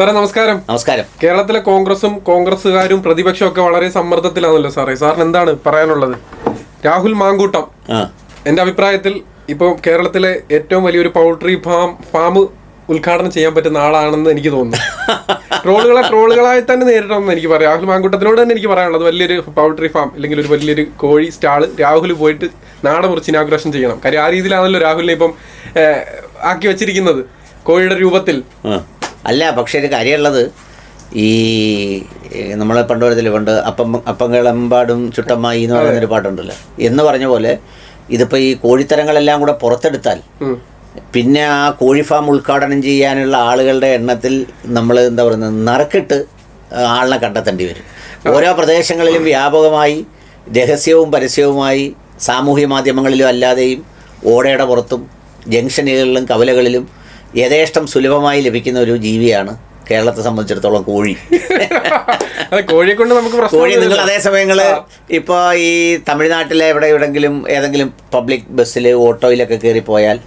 സാറേ നമസ്കാരം. നമസ്കാരം. കേരളത്തിലെ കോൺഗ്രസും കോൺഗ്രസുകാരും പ്രതിപക്ഷവും ഒക്കെ വളരെ സമ്മർദ്ദത്തിലാണല്ലോ സാറേ. സാറിന് എന്താണ് പറയാനുള്ളത്? രാഹുൽ മാങ്കൂട്ടം. എന്റെ അഭിപ്രായത്തിൽ ഇപ്പോൾ കേരളത്തിലെ ഏറ്റവും വലിയൊരു പൗൾട്രി ഫാം ഫാം ഉദ്ഘാടനം ചെയ്യാൻ പറ്റുന്ന ആളാണെന്ന് എനിക്ക് തോന്നുന്നു. ട്രോളുകളെ ട്രോളുകളായി തന്നെ നേരിടണമെന്ന് എനിക്ക് പറയാം. രാഹുൽ മാങ്കൂട്ടത്തിനോട് തന്നെ എനിക്ക് പറയാനുള്ളത് വലിയൊരു പൗൾട്രി ഫാം അല്ലെങ്കിൽ ഒരു വലിയൊരു കോഴി സ്റ്റാൾ രാഹുൽ പോയിട്ട് നാട മുറിച്ച് ഇനാഗ്രേഷൻ ചെയ്യണം. കാര്യം ആ രീതിയിലാണല്ലോ രാഹുലിനെ ഇപ്പം ആക്കി വെച്ചിരിക്കുന്നത് കോഴിയുടെ രൂപത്തിൽ. അല്ല പക്ഷേ ഒരു കാര്യമുള്ളത് ഈ നമ്മൾ പണ്ട് പറയത്തില്ല പണ്ട് അപ്പം അപ്പങ്ങളെമ്പാടും ചുട്ടമ്മായി എന്ന് പറയുന്നൊരു പാട്ടുണ്ടല്ലോ. എന്ന് പറഞ്ഞ പോലെ ഇതിപ്പോൾ ഈ കോഴിത്തരങ്ങളെല്ലാം കൂടെ പുറത്തെടുത്താൽ പിന്നെ ആ കോഴി ഫാം ഉദ്ഘാടനം ചെയ്യാനുള്ള ആളുകളുടെ എണ്ണത്തിൽ നമ്മൾ എന്താ പറയുന്നത് നറുക്കിട്ട് ആളിനെ കണ്ടെത്തേണ്ടി വരും. ഓരോ പ്രദേശങ്ങളിലും വ്യാപകമായി രഹസ്യവും പരസ്യവുമായി സാമൂഹ്യ മാധ്യമങ്ങളിലും അല്ലാതെയും ഓടയുടെ പുറത്തും ജംഗ്ഷനുകളിലും കവലകളിലും യഥേഷ്ടം സുലഭമായി ലഭിക്കുന്ന ഒരു ജീവിയാണ് കേരളത്തെ സംബന്ധിച്ചിടത്തോളം കോഴി. കോഴിയെ കൊണ്ട് നമുക്ക് കോഴി നിങ്ങൾ അതേ സമയങ്ങൾ ഇപ്പോൾ ഈ തമിഴ്നാട്ടിലെ എവിടെ എവിടെങ്കിലും ഏതെങ്കിലും പബ്ലിക് ബസ്സിൽ ഓട്ടോയിലൊക്കെ കയറി പോയാൽ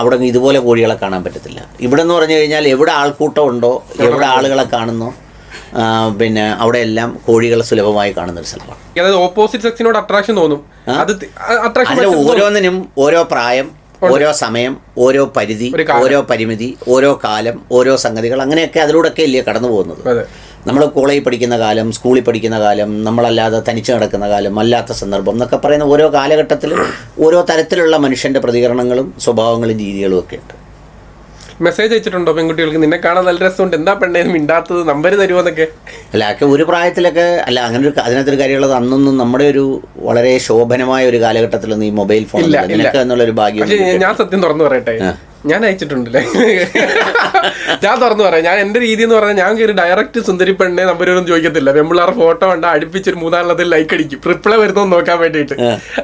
അവിടെ ഇതുപോലെ കോഴികളെ കാണാൻ പറ്റത്തില്ല. ഇവിടെ എന്ന് പറഞ്ഞു കഴിഞ്ഞാൽ എവിടെ ആൾക്കൂട്ടം ഉണ്ടോ എവിടെ ആളുകളെ കാണുന്നോ പിന്നെ അവിടെ എല്ലാം കോഴികളെ സുലഭമായി കാണുന്ന ഒരു സ്ഥലമാണ്. ഓപ്പോസിറ്റ് സെക്സിനോട് അട്രാക്ഷൻ തോന്നും. അത് ഓരോന്നിനും ഓരോ പ്രായം ഓരോ സമയം ഓരോ പരിധി ഓരോ പരിമിതി ഓരോ കാലം ഓരോ സംഗതികൾ അങ്ങനെയൊക്കെ അതിലൂടെയൊക്കെ അല്ലേ കടന്നു പോകുന്നത്. നമ്മൾ കോളേജിൽ പഠിക്കുന്ന കാലം സ്കൂളിൽ പഠിക്കുന്ന കാലം നമ്മളല്ലാതെ തനിച്ച് നടക്കുന്ന കാലം അല്ലാത്ത സന്ദർഭം എന്നൊക്കെ പറയുന്ന ഓരോ കാലഘട്ടത്തിലും ഓരോ തരത്തിലുള്ള മനുഷ്യന്റെ പ്രതികരണങ്ങളും സ്വഭാവങ്ങളും രീതികളും ഒക്കെ ഉണ്ട്. മെസ്സേജ് അയച്ചിട്ടുണ്ടോ പെൺകുട്ടികൾക്ക്? നിന്നെ കാണാൻ നല്ല രസമുണ്ട്. എന്താ പെണ്ണേ? മിണ്ടാത്തത് നമ്പർ തരുമോ എന്നൊക്കെ? അല്ല ഒക്കെ ഒരു പ്രായത്തിലൊക്കെ അല്ല അങ്ങനെ ഒരു അതിനകത്തൊരു കാര്യമുള്ളത് അന്നൊന്നും നമ്മുടെ ഒരു വളരെ ശോഭനമായ ഒരു കാലഘട്ടത്തിലൊന്നും ഈ മൊബൈൽ ഫോൺ ഇല്ല, ഒരു ഭാഗ്യം ഞാൻ സത്യം തുറന്നു പറയട്ടെ? ഞാൻ അയച്ചിട്ടുണ്ടല്ലേ? ഞാൻ തുറന്നു പറയാം. ഞാൻ എന്റെ രീതി എന്ന് പറഞ്ഞാൽ ഞാൻ കയറി ഡയറക്റ്റ് സുന്ദരി പെണ്ണെ നമ്പരൊന്നും ചോദിക്കത്തില്ല. പെമ്പിള്ളാർ ഫോട്ടോ കണ്ട അടുപ്പിച്ചൊരു മൂന്നാലെണ്ണത്തിൽ ലൈക്ക് അടിക്കും. റിപ്ലൈ വരുന്നോ നോക്കാൻ വേണ്ടിയിട്ട്.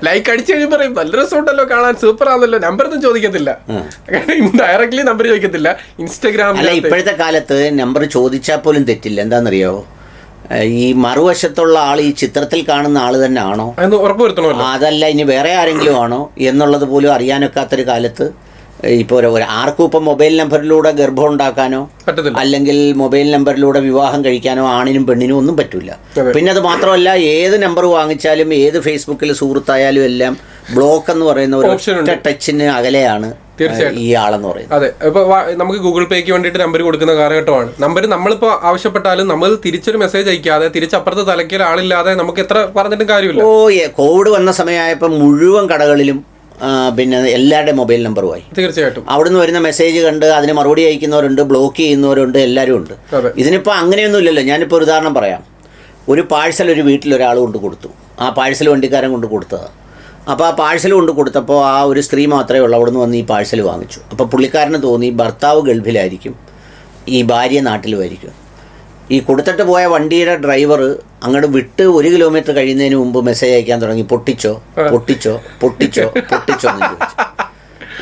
ലൈക്ക് അടിച്ചു കഴിയുമ്പോൾ പറയും നല്ല രസമുണ്ടല്ലോ കാണാൻ. സൂപ്പർ ആണല്ലോ. നമ്പർ ഒന്നും ചോദിക്കത്തില്ല. Directly number ചോദിക്കത്തില്ല. ഇൻസ്റ്റാഗ്രാമിൽ ഇപ്പോഴത്തെ കാലത്ത് നമ്പർ ചോദിച്ചാൽ പോലും തെറ്റില്ല. എന്താണെന്നറിയോ? ഈ മറുവശത്തുള്ള ആൾ ഈ ചിത്രത്തിൽ കാണുന്ന ആൾ തന്നെ ആണോ അതല്ല ഇനി വേറെ ആരെങ്കിലും ആണോ? എന്നുള്ളത് പോലും അറിയാനൊക്കാത്തൊരു കാലത്ത് ഇപ്പോൾ ഒരു ആർക്കും ഇപ്പം മൊബൈൽ നമ്പറിലൂടെ ഗർഭം ഉണ്ടാക്കാനോ അല്ലെങ്കിൽ മൊബൈൽ നമ്പറിലൂടെ വിവാഹം കഴിക്കാനോ ആണിനും പെണ്ണിനും ഒന്നും പറ്റില്ല പിന്നെ അത് മാത്രമല്ല ഏത് നമ്പർ വാങ്ങിച്ചാലും ഏത് ഫേസ്ബുക്കിൽ സുഹൃത്തായാലും എല്ലാം ബ്ലോക്ക് എന്ന് പറയുന്ന ഒരു ഒറ്റ ടച്ചിന് അകലെയാണ് തീർച്ചയായിട്ടും. ഈ ആളെന്ന് പറയുന്നത്. അതെ. ഇപ്പൊ നമുക്ക് ഗൂഗിൾ പേക്ക് വേണ്ടിട്ട് നമ്പർ കൊടുക്കുന്ന കാലഘട്ടമാണ്. നമ്പർ നമ്മളിപ്പോ ആവശ്യപ്പെട്ടാലും നമ്മൾ തിരിച്ചൊരു മെസ്സേജ് അയക്കാതെ തിരിച്ചപ്പുറത്ത് തലക്കിൽ ആളില്ലാതെ നമുക്ക് എത്ര പറഞ്ഞിട്ടും കാര്യമില്ല. ഓ കോവിഡ് വന്ന സമയമായപ്പോൾ മുഴുവൻ കടകളിലും പിന്നെ എല്ലാവരുടെയും മൊബൈൽ നമ്പറുമായി തീർച്ചയായിട്ടും. അവിടുന്ന് വരുന്ന മെസ്സേജ് കണ്ട് അതിന് മറുപടി അയക്കുന്നവരുണ്ട് ബ്ലോക്ക് ചെയ്യുന്നവരുണ്ട് എല്ലാവരും ഉണ്ട്. ഇതിനിപ്പോൾ അങ്ങനെയൊന്നും ഇല്ലല്ലോ. ഞാനിപ്പോൾ ഒരു ഉദാഹരണം പറയാം. ഒരു പാഴ്സൽ ഒരു വീട്ടിൽ ഒരാൾ കൊണ്ട് കൊടുത്തു. ആ പാഴ്സൽ വണ്ടിക്കാരൻ കൊണ്ട് കൊടുത്തത്. അപ്പോൾ ആ പാഴ്സൽ കൊണ്ട് കൊടുത്തപ്പോൾ ആ ഒരു സ്ത്രീ മാത്രമേ ഉള്ളൂ. അവിടെ നിന്ന് വന്ന് ഈ പാഴ്സൽ വാങ്ങിച്ചു. അപ്പോൾ പുള്ളിക്കാരന് തോന്നി ഭർത്താവ് ഗൾഫിലായിരിക്കും. ഈ ഭാര്യ നാട്ടിലുമായിരിക്കും. ഈ കൊടുത്തിട്ട് പോയ വണ്ടിയുടെ ഡ്രൈവർ അങ്ങോട്ട് വിട്ട് ഒരു കിലോമീറ്റർ കഴിയുന്നതിന് മുമ്പ് മെസ്സേജ് അയക്കാൻ തുടങ്ങി. പൊട്ടിച്ചോ? പൊട്ടിച്ചോ? പൊട്ടിച്ചോ? പൊട്ടിച്ചോ? എന്ന് ചോദിച്ചു.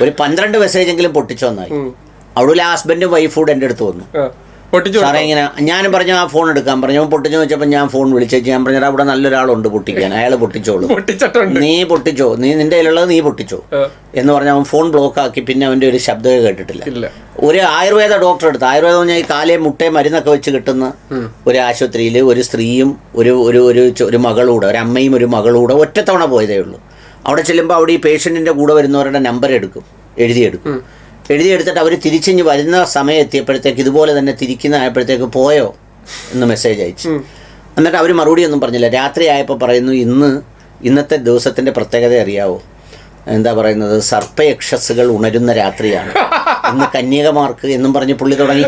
ഒരു പന്ത്രണ്ട് മെസ്സേജെങ്കിലും പൊട്ടിച്ചോ എന്നായി. അവിടെ ഹസ്ബൻഡും വൈഫും എന്റെ അടുത്ത് വന്നു. സാറേ ഇങ്ങനെ ഞാനും പറഞ്ഞു ആ ഫോൺ എടുക്കാൻ പറഞ്ഞു പൊട്ടിച്ചു വെച്ചപ്പോൾ ഞാൻ ഫോൺ വിളിച്ചേച്ച്. ഞാൻ പറഞ്ഞാൽ അവിടെ നല്ലൊരാളുണ്ട് പൊട്ടിക്കാൻ അയാൾ പൊട്ടിച്ചോളൂ. നീ പൊട്ടിച്ചോ നീ നിന്റെ കയ്യിലുള്ളത് നീ പൊട്ടിച്ചോ. എന്ന് പറഞ്ഞ അവൻ ഫോൺ ബ്ലോക്ക് ആക്കി പിന്നെ അവന്റെ ഒരു ശബ്ദമേ കേട്ടിട്ടില്ല. ഒരു ആയുർവേദ ഡോക്ടർ എടുത്ത് ആയുർവേദം പറഞ്ഞാൽ ഈ കാലേ മുട്ടയും മരുന്നൊക്കെ വെച്ച് കിട്ടുന്ന ഒരു ആശുപത്രിയിൽ ഒരു സ്ത്രീയും ഒരു ഒരു ഒരു ഒരു മകളൂടെ ഒരു അമ്മയും ഒരു മകളൂടെ ഒറ്റത്തവണ പോയതേ ഉള്ളൂ. അവിടെ ചെല്ലുമ്പോൾ അവിടെ ഈ പേഷ്യന്റിന്റെ കൂടെ വരുന്നവരുടെ നമ്പർ എടുക്കും എഴുതിയെടുക്കും എഴുതിയെടുത്തിട്ട് അവർ തിരിച്ചിഞ്ഞ് വരുന്ന സമയം എത്തിയപ്പോഴത്തേക്ക് ഇതുപോലെ തന്നെ തിരിക്കുന്ന ആയപ്പോഴത്തേക്ക് പോയോ എന്ന് മെസ്സേജ് അയച്ചു. എന്നിട്ട് അവർ മറുപടി ഒന്നും പറഞ്ഞില്ല. രാത്രി ആയപ്പോൾ പറയുന്നു ഇന്ന് ഇന്നത്തെ ദിവസത്തിന്റെ പ്രത്യേകത അറിയാവോ? എന്താ പറയുന്നത്? സർപ്പയക്ഷസുകൾ ഉണരുന്ന രാത്രിയാണ്. ഇന്ന് കന്യകമാർക്ക് എന്നും പറഞ്ഞ് പുള്ളി തുടങ്ങി.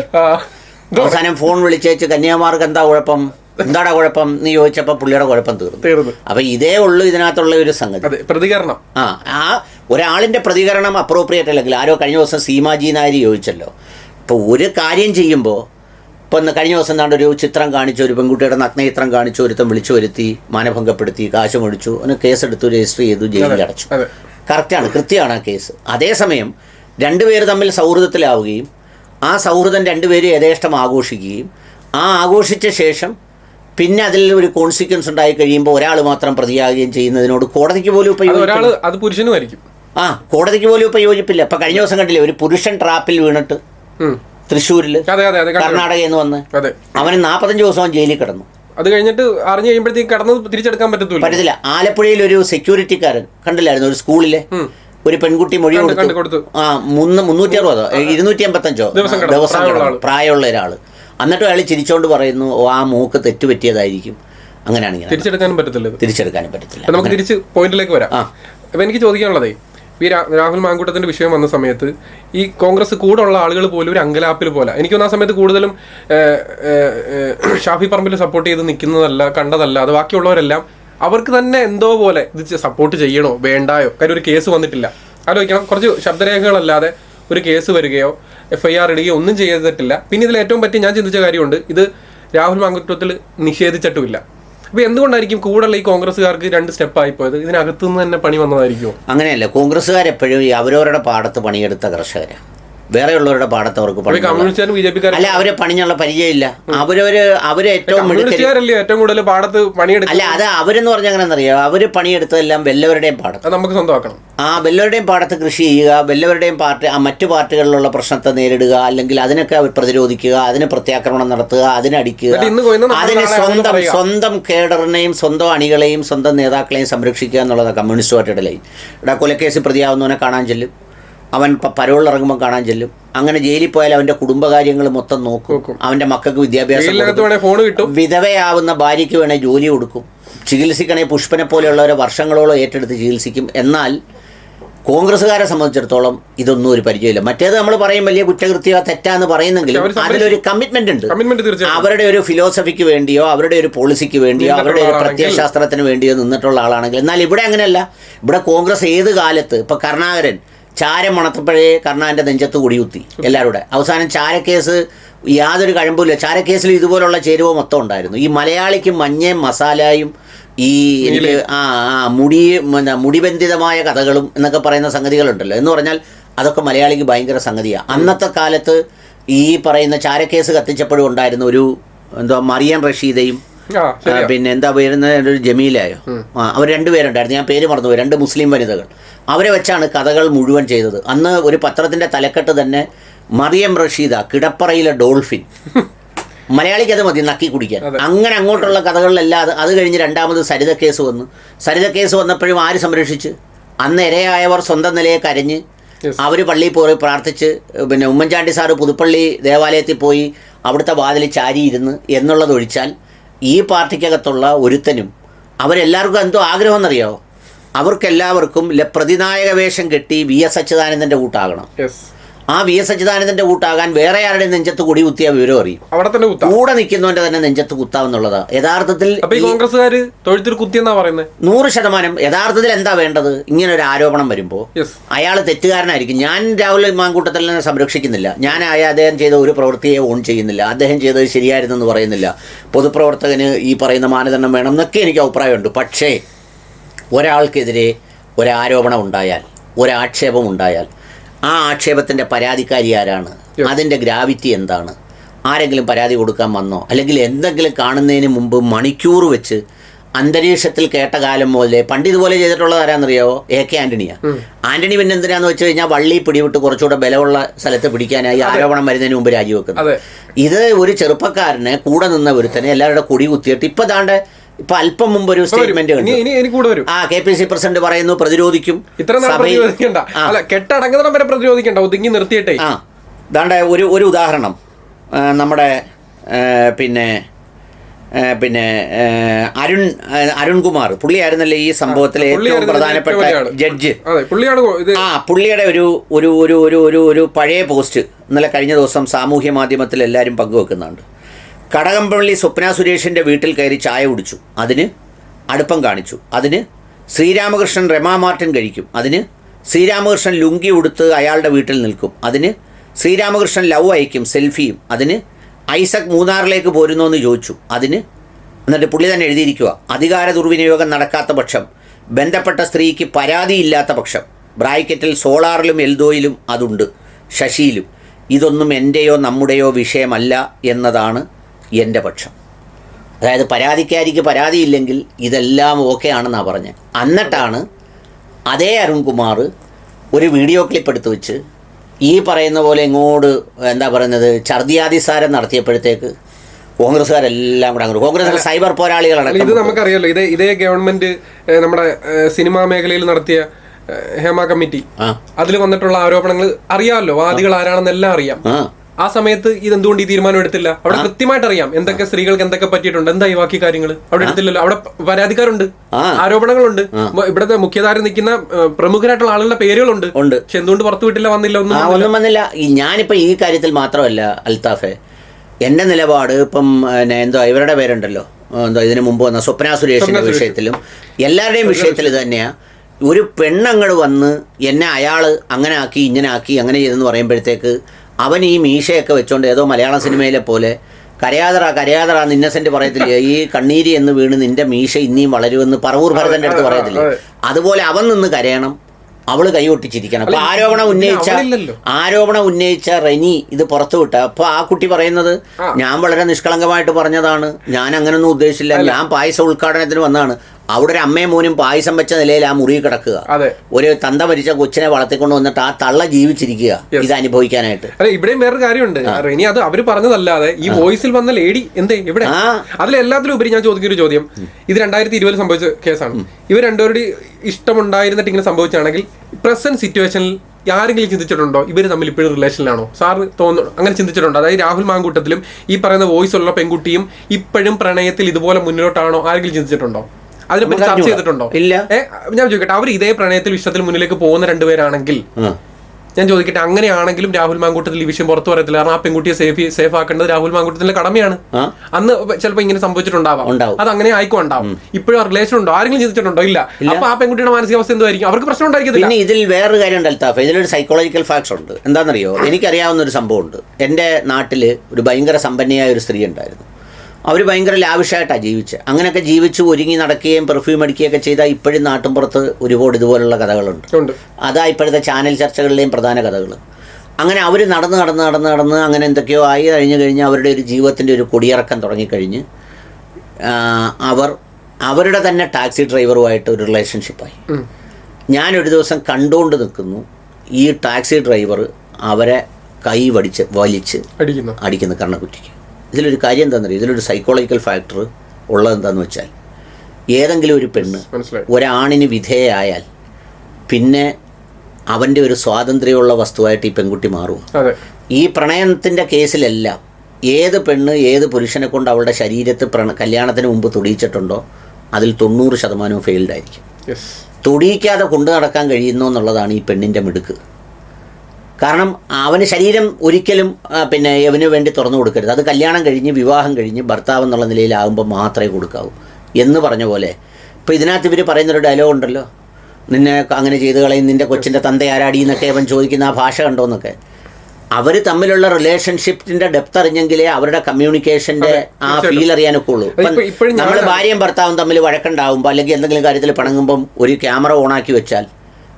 അവസാനം ഫോൺ വിളിച്ചേച്ച് കന്യകമാർക്ക് എന്താ കുഴപ്പം? എന്താടാ കുഴപ്പം നീ ചോദിച്ചപ്പോൾ പുള്ളിയുടെ കുഴപ്പം തീർന്നു. തീർന്നു. അപ്പം ഇതേ ഉള്ളൂ ഇതിനകത്തുള്ള ഒരു സംഗതി. അതെ പ്രതികരണം. ആ ആ ഒരാളിന്റെ പ്രതികരണം അപ്രോപ്രിയേറ്റ് അല്ലെങ്കിൽ ആരോ കഴിഞ്ഞ ദിവസം സീമാജി നായർ ചോദിച്ചല്ലോ. ഇപ്പോൾ ഒരു കാര്യം ചെയ്യുമ്പോൾ ഇപ്പം കഴിഞ്ഞ ദിവസം എന്താണ്ട് ഒരു ചിത്രം കാണിച്ചു ഒരു പെൺകുട്ടിയുടെ നഗ്നചിത്രം കാണിച്ചു ഒരുത്തം വിളിച്ചു വരുത്തി മാനഭംഗപ്പെടുത്തി കാശ് മേടിച്ചു അവന് കേസെടുത്തു രജിസ്റ്റർ ചെയ്തു ജയിലിൽ അടച്ചു. കറക്റ്റാണ് കൃത്യമാണ് ആ കേസ്. അതേസമയം രണ്ടുപേർ തമ്മിൽ സൗഹൃദത്തിലാവുകയും ആ സൗഹൃദം രണ്ടുപേരും യഥേഷ്ടം ആഘോഷിക്കുകയും ആ ആഘോഷിച്ച ശേഷം പിന്നെ അതിൽ ഒരു കോൺസിക്വൻസ് ഉണ്ടായി കഴിയുമ്പോൾ ഒരാൾ മാത്രം പ്രതിയാകുകയും ചെയ്യുന്നതിനോട് കോടതിക്ക് പോലും ഒരാൾ അത്. ഒരാൾ പുരുഷനുമായിരിക്കും ആ കോടതിക്ക് പോലും ഇപ്പൊ യോജിപ്പില്ല. ഇപ്പൊ കഴിഞ്ഞ ദിവസം കണ്ടില്ലേ ഒരു പുരുഷൻ ട്രാപ്പിൽ വീണിട്ട്. തൃശ്ശൂരിൽ കർണാടകയിൽ നിന്ന് വന്ന് അവന് നാൽപ്പത്തഞ്ച് ദിവസം ജയിലിൽ കിടന്നു. അത് കഴിഞ്ഞിട്ട് അറിഞ്ഞു കഴിയുമ്പോഴത്തേക്ക് കടന്നു തിരിച്ചെടുക്കാൻ പറ്റത്തില്ല. പറ്റത്തില്ല. ആലപ്പുഴയിൽ ഒരു സെക്യൂരിറ്റിക്കാരൻ കണ്ടില്ലായിരുന്നു? ഒരു സ്കൂളിലെ ഒരു പെൺകുട്ടി മൊഴി കൊടുത്തു. ആ മൂന്ന് മുന്നൂറ്റി അറുപതോ ഇരുന്നൂറ്റി അമ്പത്തഞ്ചോ ദിവസം പ്രായമുള്ള കിടന്നു. എന്നിട്ടും അയാൾ ചിരിച്ചോണ്ട് പറയുന്നു ഓ ആ മൂക്ക് തെറ്റുപറ്റിയതായിരിക്കും. അങ്ങനെയാണ് ഇങ്ങനെ തിരിച്ചെടുക്കാനും പറ്റത്തില്ല ഇത്. തിരിച്ചെടുക്കാനും പറ്റത്തില്ല. അപ്പൊ നമുക്ക് തിരിച്ച് പോയിന്റിലേക്ക് വരാം. ആ. അപ്പൊ എനിക്ക് ചോദിക്കാനുള്ളതേ ഈ രാ- രാഹുൽ മാങ്കൂട്ടത്തിന്റെ വിഷയം വന്ന സമയത്ത് ഈ കോൺഗ്രസ് കൂടെ ഉള്ള ആളുകൾ പോലും ഒരു അങ്കലാപ്പിൽ പോലെ. എനിക്ക് തോന്നുന്ന ആ സമയത്ത് കൂടുതലും ഏഹ്, ഏഹ്, ഏഹ്, ഷാഫി പറമ്പിൽ സപ്പോർട്ട് ചെയ്ത് നിൽക്കുന്നതല്ല കണ്ടതല്ല അത് ബാക്കിയുള്ളവരെല്ലാം അവർക്ക് തന്നെ എന്തോ പോലെ ഇത് സപ്പോർട്ട് ചെയ്യണോ വേണ്ടായോ? കാര്യം ഒരു കേസ് വന്നിട്ടില്ല. ആലോചിക്കണം. കുറച്ച് ശബ്ദരേഖകളല്ലാതെ ഒരു കേസ് വരികയോ എഫ് ഐ ആർ ഇടുകയോ ഒന്നും ചെയ്തിട്ടില്ല. പിന്നെ ഇതിൽ ഏറ്റവും പറ്റി ഞാൻ ചിന്തിച്ച കാര്യമുണ്ട്. ഇത് രാഹുൽ മാങ്കുറ്റത്തിൽ നിഷേധിച്ചിട്ടുമില്ല. അപ്പോൾ എന്തുകൊണ്ടായിരിക്കും കൂടുതൽ ഈ കോൺഗ്രസ്സുകാർക്ക് രണ്ട് സ്റ്റെപ്പ് ആയിപ്പോയത് പോയത്? നിന്ന് തന്നെ പണി വന്നതായിരിക്കുമോ? അങ്ങനെയല്ല. കോൺഗ്രസ്സുകാരെപ്പോഴും അവരവരുടെ പാടത്ത് പണിയെടുത്ത കർഷകരാണ് വേറെയുള്ളവരുടെ പാടത്ത് അവർക്ക് അല്ല അവരെ പണിഞ്ഞുള്ള പരിചയമില്ല. അവരവര് അവർ ഏറ്റവും ഏറ്റവും കൂടുതൽ പാടത്ത് പണിയെടുക്കും അല്ല അത് അവരെന്ന് പറഞ്ഞാൽ അങ്ങനെ അറിയാം അവർ പണിയെടുത്തതെല്ലാം വെല്ലവരുടെയും പാടത്ത്. നമുക്ക് സ്വന്തമാക്കണം. ആ വെല്ലവരുടെയും പാടത്ത് കൃഷി ചെയ്യുക വെല്ലവരുടെയും പാർട്ടി ആ മറ്റു പാർട്ടികളിലുള്ള പ്രശ്നത്തെ നേരിടുക അല്ലെങ്കിൽ അതിനൊക്കെ അവർ പ്രതിരോധിക്കുക അതിന് പ്രത്യാക്രമണം നടത്തുക അതിനടിക്കുക അതിന് സ്വന്തം സ്വന്തം കേഡറിനെയും സ്വന്തം അണികളെയും സ്വന്തം നേതാക്കളെയും സംരക്ഷിക്കുക എന്നുള്ളതാണ് കമ്മ്യൂണിസ്റ്റ് പാർട്ടിയുടെ ലൈൻ ഇവിടെ കൊലക്കേസ് പ്രതിയാവുന്നവനെ കാണാൻ ചെല്ലും. അവൻ ഇപ്പം പരോളിൽ ഇറങ്ങുമ്പോൾ കാണാൻ ചെല്ലും. അങ്ങനെ ജയിലിൽ പോയാൽ അവന്റെ കുടുംബകാര്യങ്ങൾ മൊത്തം നോക്കും. അവന്റെ മക്കൾക്ക് വിദ്യാഭ്യാസം കിട്ടും. വിധവയാവുന്ന ഭാര്യയ്ക്ക് വേണേൽ ജോലി കൊടുക്കും. ചികിത്സിക്കണേ പുഷ്പനെ പോലെയുള്ളവരെ വർഷങ്ങളോളം ഏറ്റെടുത്ത് ചികിത്സിക്കും. എന്നാൽ കോൺഗ്രസ്സുകാരെ സംബന്ധിച്ചിടത്തോളം ഇതൊന്നും ഒരു പരിചയമില്ല. മറ്റേത് നമ്മൾ പറയും വലിയ കുറ്റകൃത്യ തെറ്റാന്ന് പറയുന്നെങ്കിലും അതിലൊരു കമ്മിറ്റ്മെന്റ് ഉണ്ട്. അവരുടെ ഒരു ഫിലോസഫിക്ക് വേണ്ടിയോ അവരുടെ ഒരു പോളിസിക്ക് വേണ്ടിയോ അവരുടെ ഒരു പ്രത്യയശാസ്ത്രത്തിന് വേണ്ടിയോ നിന്നിട്ടുള്ള ആളാണെങ്കിൽ എന്നാൽ ഇവിടെ അങ്ങനെയല്ല. ഇവിടെ കോൺഗ്രസ് ഏത് കാലത്ത് ഇപ്പൊ കരുണാകരൻ ചാരം മണത്തപ്പോഴേ കർണാന്റെ നെഞ്ചത്ത് കുടിയുത്തി എല്ലാവരുടെ. അവസാനം ചാരക്കേസ് യാതൊരു കഴമ്പുമില്ല. ചാരക്കേസിൽ ഇതുപോലുള്ള ചേരുവ മൊത്തം ഉണ്ടായിരുന്നു. ഈ മലയാളിക്ക് മഞ്ഞയും മസാലയും ഈ എനിക്ക് ആ ആ മുടി എന്താ മുടിബന്ധിതമായ കഥകളും എന്നൊക്കെ പറയുന്ന സംഗതികളുണ്ടല്ലോ. എന്ന് പറഞ്ഞാൽ അതൊക്കെ മലയാളിക്ക് ഭയങ്കര സംഗതിയാണ് അന്നത്തെ കാലത്ത് ഈ പറയുന്ന ചാരക്കേസ് കത്തിച്ചപ്പോഴും ഉണ്ടായിരുന്ന ഒരു എന്തോ മറിയൻ റഷീദയും പിന്നെ എന്താ പേരുന്നത് ഒരു ജമീലായോ? അവർ രണ്ടുപേരുണ്ടായിരുന്നു ഞാൻ പേര് മറന്നുപോയി. രണ്ട് മുസ്ലിം വനിതകൾ. അവരെ വെച്ചാണ് കഥകൾ മുഴുവൻ ചെയ്തത്. അന്ന് ഒരു പത്രത്തിന്റെ തലക്കെട്ട് തന്നെ മറിയം റഷീദ കിടപ്പറയിലെ ഡോൾഫിൻ. മലയാളിക്ക് അത് മതി നക്കി കുടിക്കാൻ. അങ്ങനെ അങ്ങോട്ടുള്ള കഥകളിലെല്ലാം അത്. അത് കഴിഞ്ഞ് രണ്ടാമത് സരിത കേസ് വന്നു. സരിത കേസ് വന്നപ്പോഴും ആര് സംരക്ഷിച്ച്? അന്ന് ഇരയായവർ സ്വന്തം നിലയെ കരഞ്ഞ്. അവർ പള്ളിയിൽ പോയി പ്രാർത്ഥിച്ച് പിന്നെ ഉമ്മൻചാണ്ടി സാറ് പുതുപ്പള്ളി ദേവാലയത്തിൽ പോയി അവിടുത്തെ വാതിൽ ചാരിയിരുന്ന് എന്നുള്ളതൊഴിച്ചാൽ ഈ പാർട്ടിക്കകത്തുള്ള ഒരുത്തനും അവരെല്ലാവർക്കും എന്തോ ആഗ്രഹം എന്നറിയാവോ അവർക്കെല്ലാവർക്കും പ്രതിനായക വേഷം കെട്ടി വി എസ് അച്യുതാനന്ദന്റെ കൂട്ടാകണം. ആ വി എസ് അച്യുതാനന്ദന്റെ കൂട്ടാകാൻ വേറെ ആരുടെ നെഞ്ചത്ത് കൂടി കുത്തിയ വിവരം അറിയും? അവിടെ തന്നെ കൂടെ നിൽക്കുന്നവന്റെ തന്നെ നെഞ്ചത്ത് കുത്താമെന്നുള്ളതാ യഥാർത്ഥത്തിൽ കോൺഗ്രസ്സുകാർ തൊഴുത്തിൽ കുത്തിയെന്നാ പറയുന്നത് നൂറ് ശതമാനം യഥാർത്ഥത്തിൽ എന്താ വേണ്ടത്? ഇങ്ങനെ ഒരു ആരോപണം വരുമ്പോൾ അയാൾ തെറ്റുകാരനായിരിക്കും. ഞാൻ രാഹുൽ മാങ്കൂട്ടത്തിലിനെ സംരക്ഷിക്കുന്നില്ല. ഞാൻ ആയ അദ്ദേഹം ചെയ്ത ഒരു പ്രവൃത്തിയെ ഓൺ ചെയ്യുന്നില്ല. അദ്ദേഹം ചെയ്തത് ശരിയായിരുന്നെന്ന് പറയുന്നില്ല. പൊതുപ്രവർത്തകന് ഈ പറയുന്ന മാനദണ്ഡം വേണം എന്നൊക്കെ എനിക്ക് അഭിപ്രായമുണ്ട്. പക്ഷേ ഒരാൾക്കെതിരെ ഒരാരോപണം ഉണ്ടായാൽ ഒരാക്ഷേപം ഉണ്ടായാൽ ആ ആക്ഷേപത്തിന്റെ പരാതിക്കാരി ആരാണ്? അതിന്റെ ഗ്രാവിറ്റി എന്താണ്? ആരെങ്കിലും പരാതി കൊടുക്കാൻ വന്നോ? അല്ലെങ്കിൽ എന്തെങ്കിലും കാണുന്നതിന് മുമ്പ് മണിക്കൂർ വെച്ച് അന്തരീക്ഷത്തിൽ കേട്ട കാലം മുതലേ പണ്ട് ഇതുപോലെ ചെയ്തിട്ടുള്ളത് ആരാന്നറിയാവോ? എ കെ ആന്റണിയാ. ആന്റണി പിന്നെ എന്തിനാന്ന് വെച്ച് കഴിഞ്ഞാൽ വള്ളി പിടിവിട്ട് കുറച്ചുകൂടെ ബലമുള്ള സ്ഥലത്ത് പിടിക്കാനായി ആരോപണം വരുന്നതിന് മുമ്പ് രാജിവെക്കുന്നത് ഇത് ഒരു ചെറുപ്പക്കാരനെ കൂടെ നിന്ന ഒരുത്തനെ എല്ലാവരുടെ കൊടി കുത്തിയിട്ട് ഇപ്പൊ ദാണ്ട് ഇപ്പൊ അല്പം മുമ്പ് ഒരു സ്റ്റേറ്റ്മെന്റ് കണ്ടു. ആ കെ പി സി പ്രസിഡന്റ് പറയുന്നു പ്രതിരോധിക്കും. ഇത്ര അല്ല കെട്ടടങ്ങുന്നിടം വരെ പ്രതിരോധിക്കണ്ട ഒതുങ്ങി നിർത്തിയിട്ടേ. ആ. ദാണ്ട ഒരു ഒരു ഉദാഹരണം. നമ്മുടെ പിന്നെ പിന്നെ അരുൺ അരുൺകുമാർ. പുള്ളിയായിരുന്നല്ലേ ഈ സംഭവത്തിലെ ഏറ്റവും പ്രധാനപ്പെട്ട. ജഡ്ജ്? ആ പുള്ളിയുടെ ഒരു ഒരു ഒരു ഒരു ഒരു ഒരു പഴയ പോസ്റ്റ് ഇന്നലെ കഴിഞ്ഞ ദിവസം സാമൂഹ്യ മാധ്യമത്തിൽ എല്ലാവരും പങ്കുവെക്കുന്നുണ്ട്. കടകംപള്ളി സ്വപ്ന സുരേഷിന്റെ വീട്ടിൽ കയറി ചായ കുടിച്ചു. അതിന് അടുപ്പം കാണിച്ചു. അതിന് ശ്രീരാമകൃഷ്ണൻ റെമാ മാർട്ടിൻ കഴിക്കും. അതിന് ശ്രീരാമകൃഷ്ണൻ ലുങ്കി ഉടുത്ത് അയാളുടെ വീട്ടിൽ നിൽക്കും. അതിന് ശ്രീരാമകൃഷ്ണൻ ലവ് അയക്കും സെൽഫിയും. അതിന് ഐസക് മൂന്നാറിലേക്ക് പോരുന്നോ എന്ന് ചോദിച്ചു. അതിന് എന്നിട്ട് പുള്ളി തന്നെ എഴുതിയിരിക്കുക അധികാര ദുർവിനിയോഗം നടക്കാത്ത പക്ഷം ബന്ധപ്പെട്ട സ്ത്രീക്ക് പരാതിയില്ലാത്ത പക്ഷം ബ്രാക്കറ്റിൽ സോളാറിലും എൽദോയിലും അതുണ്ട് ശശിയിലും. ഇതൊന്നും എന്റെയോ നമ്മുടെയോ വിഷയമല്ല എന്നതാണ് എന്റെ പക്ഷം. അതായത് പരാതിക്കാരിക്ക് പരാതിയില്ലെങ്കിൽ ഇതെല്ലാം ഓക്കെ ആണെന്നാണ് പറഞ്ഞത് എന്നിട്ടാണ് അതേ അരുൺകുമാർ ഒരു വീഡിയോ ക്ലിപ്പ് എടുത്ത് വെച്ച് ഈ പറയുന്ന പോലെ ഇങ്ങോട്ട് എന്താ പറയുന്നത് ഛർദിയാതിസാരം നടത്തിയപ്പോഴത്തേക്ക് കോൺഗ്രസ്സുകാരെല്ലാം കൂടെ അങ്ങോട്ട്. കോൺഗ്രസ് സൈബർ പോരാളികളാണ് ഇത് നമുക്കറിയാലോ ഇതേ ഇതേ ഗവൺമെന്റ് നമ്മുടെ സിനിമാ മേഖലയിൽ നടത്തിയ ഹേമ കമ്മിറ്റി. അതിൽ വന്നിട്ടുള്ള ആരോപണങ്ങൾ അറിയാമല്ലോ വാദികൾ ആരാണെന്നെല്ലാം അറിയാം. ആ സമയത്ത് ഇതെന്തുകൊണ്ട് ഈ തീരുമാനം എടുത്തില്ല? അവിടെ കൃത്യമായിട്ട് അറിയാം എന്തൊക്കെ സ്ത്രീകൾക്ക് എന്തൊക്കെ പറ്റിയിട്ടുണ്ട് എന്താ ഈ ബാക്കി കാര്യങ്ങൾ അവിടെ എടുത്തില്ലല്ലോ. അവിടെ പരാതിക്കാരുണ്ട്. ആരോപണങ്ങളുണ്ട്. ഇവിടത്തെ മുഖ്യധാര നിൽക്കുന്ന പ്രമുഖരായിട്ടുള്ള ആളുകളുടെ പേരുകളുണ്ട്. ഉണ്ട്. പക്ഷെ എന്തുകൊണ്ട് പുറത്തു വിട്ടില്ല വന്നില്ല ഒന്നും ഒന്നും വന്നില്ല. ഞാനിപ്പോ ഈ കാര്യത്തിൽ മാത്രമല്ല അൽത്താഫെ. എന്റെ നിലപാട് ഇപ്പം എന്തോ ഇവരുടെ പേരുണ്ടല്ലോ. എന്തോ ഇതിനു മുമ്പ് വന്ന സ്വപ്ന സുരേഷിന്റെ വിഷയത്തിലും. എല്ലാവരുടെയും വിഷയത്തിൽ തന്നെയാ. തന്നെയാണ് ഒരു പെണ്ണങ്ങൾ വന്ന് എന്നെ അയാൾ അങ്ങനെ ആക്കി ഇങ്ങനെ ആക്കി അങ്ങനെ ചെയ്തെന്ന് പറയുമ്പോഴത്തേക്ക് അവൻ ഈ മീശയൊക്കെ വെച്ചോണ്ട് ഏതോ മലയാള സിനിമയിലെ പോലെ കരയാതറ കരയാതറ എന്ന് ഇന്നസെന്റ് പറയത്തില്ലേ? ഈ കണ്ണീരി എന്ന് വീണ് നിന്റെ മീശ ഇനിയും വളരുമെന്ന് പറവൂർ ഭരതന്റെ അടുത്ത് പറയത്തില്ലേ? അതുപോലെ അവൻ നിന്ന് കരയണം. അവൾ കൈകൊട്ടിച്ചിരിക്കണം അപ്പൊ ആരോപണം ഉന്നയിച്ച. ആരോപണം ഉന്നയിച്ച റെനി ഇത് പുറത്തു വിട്ട. അപ്പൊ ആ കുട്ടി പറയുന്നത് ഞാൻ വളരെ നിഷ്കളങ്കമായിട്ട് പറഞ്ഞതാണ്. ഞാൻ അങ്ങനൊന്നും ഉദ്ദേശിച്ചില്ല. ഞാൻ പായസ ഉദ്ഘാടനത്തിന് വന്നതാണ്. അവിടെ ഒരു അമ്മയും മോനും പായസം വെച്ച നിലയിൽ ആ മുറി കിടക്കുക. അതെ. ഒരു തന്ത മരിച്ച കൊച്ചിനെ വളർത്തിക്കൊണ്ട് വന്നിട്ട് ആ തള്ള ജീവിച്ചിരിക്കുക ഇത് അനുഭവിക്കാനായിട്ട്. അല്ല ഇവിടെയും വേറൊരു കാര്യമുണ്ട്. ഇനി അത് അവർ പറഞ്ഞതല്ലാതെ ഈ വോയിസിൽ വന്ന ലേഡി എന്തേ ഇവിടെ എല്ലാത്തിലും ഉപരി ഞാൻ ചോദിക്കുന്ന ഒരു ചോദ്യം ഇത് രണ്ടായിരത്തി ഇരുപതിൽ സംഭവിച്ച കേസാണ്. ഇവർ രണ്ടുപേരുടെ ഇഷ്ടമുണ്ടായിരുന്നിട്ട് ഇങ്ങനെ സംഭവിച്ചാണെങ്കിൽ പ്രസന്റ് സിറ്റുവേഷനിൽ ആരെങ്കിലും ചിന്തിച്ചിട്ടുണ്ടോ? ഇവർ തമ്മിൽ ഇപ്പോഴും റിലേഷനിലാണോ സാറിന് തോന്നുന്നു അങ്ങനെ ചിന്തിച്ചിട്ടുണ്ടോ. അതായത് രാഹുൽ മാങ്കൂട്ടത്തിലും ഈ പറയുന്ന വോയിസ് ഉള്ള പെൺകുട്ടിയും ഇപ്പോഴും പ്രണയത്തിൽ ഇതുപോലെ മുന്നോട്ടാണോ? ആരെങ്കിലും ചിന്തിച്ചിട്ടുണ്ടോ? അതിനെപ്പറ്റി ചർച്ച ചെയ്തിട്ടുണ്ടോ? ഇല്ല. ഞാൻ ചോദിക്കട്ടെ അവർ ഇതേ പ്രണയത്തിൽ വിഷയത്തിൽ മുന്നിലേക്ക് പോകുന്ന രണ്ടുപേരാണെങ്കിൽ. ഞാൻ ചോദിക്കട്ടെ അങ്ങനെയാണെങ്കിലും രാഹുൽ മാങ്കൂട്ടത്തിൽ ഈ വിഷയം പുറത്തു വരത്തില്ല. കാരണം ആ പെൺകുട്ടിയെ സേഫ് സേഫ് ആക്കേണ്ടത് രാഹുൽ മാങ്കൂട്ടത്തിന്റെ കടമയാണ്. അന്ന് ചിലപ്പോൾ ഇങ്ങനെ സംഭവിച്ചിട്ടുണ്ടാവാം. അത് അങ്ങനെ ആയിക്കോ ഉണ്ടാവും. ഇപ്പോഴും റിലേഷൻ ഉണ്ടോ? ആരെങ്കിലും ചിന്തിച്ചിട്ടുണ്ടോ? ഇല്ല. അപ്പൊ ആ പെൺകുട്ടിയുടെ മാനസികാവസ്ഥ എന്തായിരിക്കും അവർക്ക് പ്രശ്നം ഉണ്ടായിരിക്കും പിന്നെ ഇതിൽ വേറൊരു കാര്യം ഉണ്ടല്ലോ അൽത്താഫ്. ഇതിലൊരു സൈക്കോളജിക്കൽ ഫാക്ട്സ് ഉണ്ട്. എന്താണെന്നറിയോ? എനിക്കറിയാവുന്ന ഒരു സംഭവം ഉണ്ട് എന്റെ നാട്ടിൽ ഒരു ഭയങ്കര സമ്പന്നയായ ഒരു സ്ത്രീ ഉണ്ടായിരുന്നു. അവർ ഭയങ്കര ലാവിഷായിട്ടാണ് ജീവിച്ചത് അങ്ങനെയൊക്കെ ജീവിച്ച് ഒരുങ്ങി നടക്കുകയും പെർഫ്യൂം അടിക്കുകയൊക്കെ ചെയ്താൽ ഇപ്പോഴും നാട്ടിൻപുറത്ത് ഒരുപാട് ഇതുപോലുള്ള കഥകളുണ്ട്. അതാ ഇപ്പോഴത്തെ ചാനൽ ചർച്ചകളിലെയും പ്രധാന കഥകൾ അങ്ങനെ അവർ നടന്ന് നടന്ന് നടന്ന് നടന്ന് അങ്ങനെ എന്തൊക്കെയോ ആയി കഴിഞ്ഞ് കഴിഞ്ഞ് അവരുടെ ഒരു ജീവിതത്തിന്റെ ഒരു കുടിയിറക്കം തുടങ്ങിക്കഴിഞ്ഞ് അവർ അവരുടെ തന്നെ ടാക്സി ഡ്രൈവറുമായിട്ട് ഒരു റിലേഷൻഷിപ്പായി. ഞാനൊരു ദിവസം കണ്ടുകൊണ്ട് നിൽക്കുന്നു ഈ ടാക്സി ഡ്രൈവർ അവരെ കൈ വടിച്ച് വലിച്ച് അടിക്കുന്നു. അടിക്കുന്ന കർണക്കുറ്റിക്ക് ഇതിലൊരു കാര്യം എന്താണെന്നറിയോ? ഇതിലൊരു സൈക്കോളജിക്കൽ ഫാക്ടർ ഉള്ളത് എന്താണെന്ന് വെച്ചാൽ ഏതെങ്കിലും ഒരു പെണ്ണ് ഒരാണിന് വിധേയായാൽ പിന്നെ അവന്റെ ഒരു സ്വാതന്ത്ര്യമുള്ള വസ്തുവായിട്ട് ഈ പെൺകുട്ടി മാറും. ഈ പ്രണയത്തിന്റെ കേസിലെല്ലാം ഏത് പെണ്ണ് ഏത് പുരുഷനെ കൊണ്ട് അവളുടെ ശരീരത്ത് പ്രണ കല്യാണത്തിന് മുമ്പ് തുടിയിച്ചിട്ടുണ്ടോ അതിൽ തൊണ്ണൂറ് ശതമാനവും ഫെയിൽഡ് ആയിരിക്കും. തൊടിയിക്കാതെ കൊണ്ടു നടക്കാൻ കഴിയുന്നു എന്നുള്ളതാണ് ഈ പെണ്ണിന്റെ മിടുക്ക്. കാരണം അവന് ശരീരം ഒരിക്കലും പിന്നെ അവന് വേണ്ടി തുറന്നു കൊടുക്കരുത്. അത് കല്യാണം കഴിഞ്ഞ് വിവാഹം കഴിഞ്ഞ് ഭർത്താവ് എന്നുള്ള നിലയിലാകുമ്പോൾ മാത്രമേ കൊടുക്കാവൂ. എന്ന് പറഞ്ഞ പോലെ ഇപ്പോൾ ഇതിനകത്ത് ഇവർ പറയുന്നൊരു ഡയലോഗ് ഉണ്ടല്ലോ. നിന്നെ അങ്ങനെ ചെയ്ത് കളയും നിന്റെ കൊച്ചിന്റെ തന്ത ആരാടി എന്നൊക്കെ അവൻ ചോദിക്കുന്ന ആ ഭാഷ കണ്ടോ എന്നൊക്കെ. അവർ തമ്മിലുള്ള റിലേഷൻഷിപ്പിന്റെ ഡെപ്ത് അറിഞ്ഞെങ്കിലേ അവരുടെ കമ്മ്യൂണിക്കേഷന്റെ ആ ഫീൽ അറിയാനൊക്കെ ഉള്ളൂ ഇപ്പം നമ്മൾ ഭാര്യയും ഭർത്താവും തമ്മിൽ വഴക്കുണ്ടാവുമ്പോൾ അല്ലെങ്കിൽ എന്തെങ്കിലും കാര്യത്തിൽ പിണങ്ങുമ്പം ഒരു ക്യാമറ ഓണാക്കി വെച്ചാൽ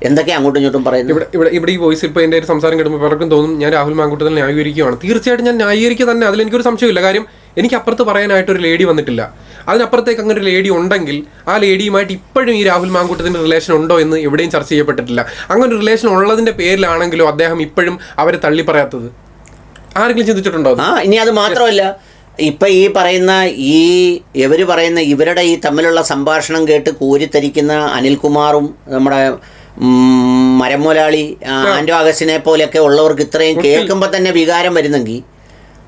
എന്തൊക്കെ അങ്ങോട്ടും ഇങ്ങോട്ടും പറയുന്നത്? ഇവിടെ ഇവിടെ ഇവിടെ ഈ വോയിസ് ഇപ്പൊ എന്റെ ഒരു സംസാരം കേട്ടുമ്പോൾ പലർക്കും തോന്നും ഞാൻ രാഹുൽ മാങ്കൂട്ടത്തിൽ ന്യായീകരിക്കുകയാണ് തീർച്ചയായിട്ടും ഞാൻ ന്യായീകരിക്കുക തന്നെ അതിൽ എനിക്കൊരു സംശയമില്ല കാര്യം എനിക്ക് അപ്പുറത്ത് പറയാനായിട്ട് ഒരു ലേഡി വന്നിട്ടില്ല. അതിനപ്പുറത്തേക്ക് അങ്ങനെ ഒരു ലേഡി ഉണ്ടെങ്കിൽ ആ ലേഡിയുമായിട്ട് ഇപ്പോഴും ഈ രാഹുൽ മാങ്കൂട്ടത്തിന്റെ റിലേഷൻ ഉണ്ടോ എന്ന് എവിടെയും ചർച്ച ചെയ്യപ്പെട്ടിട്ടില്ല. അങ്ങനെ ഒരു റിലേഷൻ ഉള്ളതിന്റെ പേരിലാണെങ്കിലും അദ്ദേഹം ഇപ്പോഴും അവരെ തള്ളി പറയാത്തത്? ആരെങ്കിലും ചിന്തിച്ചിട്ടുണ്ടോ ആ ഇനി അത് മാത്രമല്ല ഇപ്പൊ ഈ പറയുന്ന ഈ ഇവർ പറയുന്ന ഇവരുടെ ഈ തമ്മിലുള്ള സംഭാഷണം കേട്ട് കോരിത്തരിക്കുന്ന അനിൽകുമാറും നമ്മുടെ മരമുലാളി ആൻഡോ അഗസ്റ്റിനെ പോലെയൊക്കെ ഉള്ളവർക്ക് ഇത്രയും കേൾക്കുമ്പോൾ തന്നെ വികാരം വരുന്നെങ്കിൽ